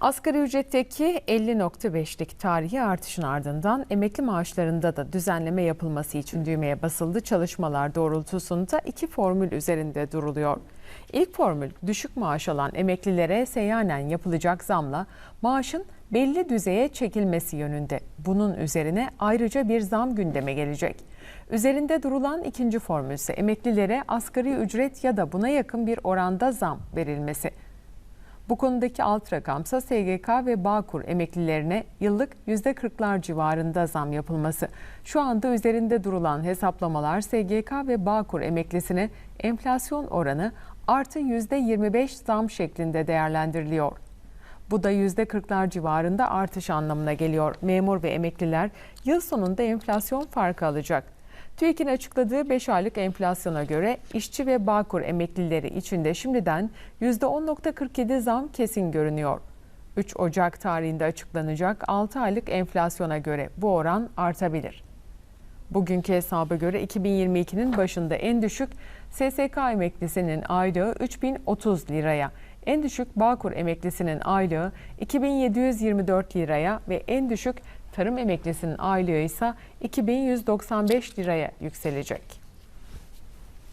Asgari ücretteki 50.5'lik tarihi artışın ardından emekli maaşlarında da düzenleme yapılması için düğmeye basıldı. Çalışmalar doğrultusunda iki formül üzerinde duruluyor. İlk formül düşük maaş alan emeklilere seyyanen yapılacak zamla maaşın belli düzeye çekilmesi yönünde. Bunun üzerine ayrıca bir zam gündeme gelecek. Üzerinde durulan ikinci formül ise emeklilere asgari ücret ya da buna yakın bir oranda zam verilmesi. Bu konudaki alt rakamsa SGK ve Bağkur emeklilerine yıllık %40'lar civarında zam yapılması. Şu anda üzerinde durulan hesaplamalar SGK ve Bağkur emeklisine enflasyon oranı artı %25 zam şeklinde değerlendiriliyor. Bu da %40'lar civarında artış anlamına geliyor. Memur ve emekliler yıl sonunda enflasyon farkı alacak. TÜİK'in açıkladığı 5 aylık enflasyona göre işçi ve Bağkur emeklileri içinde şimdiden %10.47 zam kesin görünüyor. 3 Ocak tarihinde açıklanacak 6 aylık enflasyona göre bu oran artabilir. Bugünkü hesaba göre 2022'nin başında en düşük SSK emeklisinin aylığı 3030 liraya, en düşük Bağkur emeklisinin aylığı 2724 liraya ve en düşük tarım emeklisinin aylığı ise 2195 liraya yükselecek.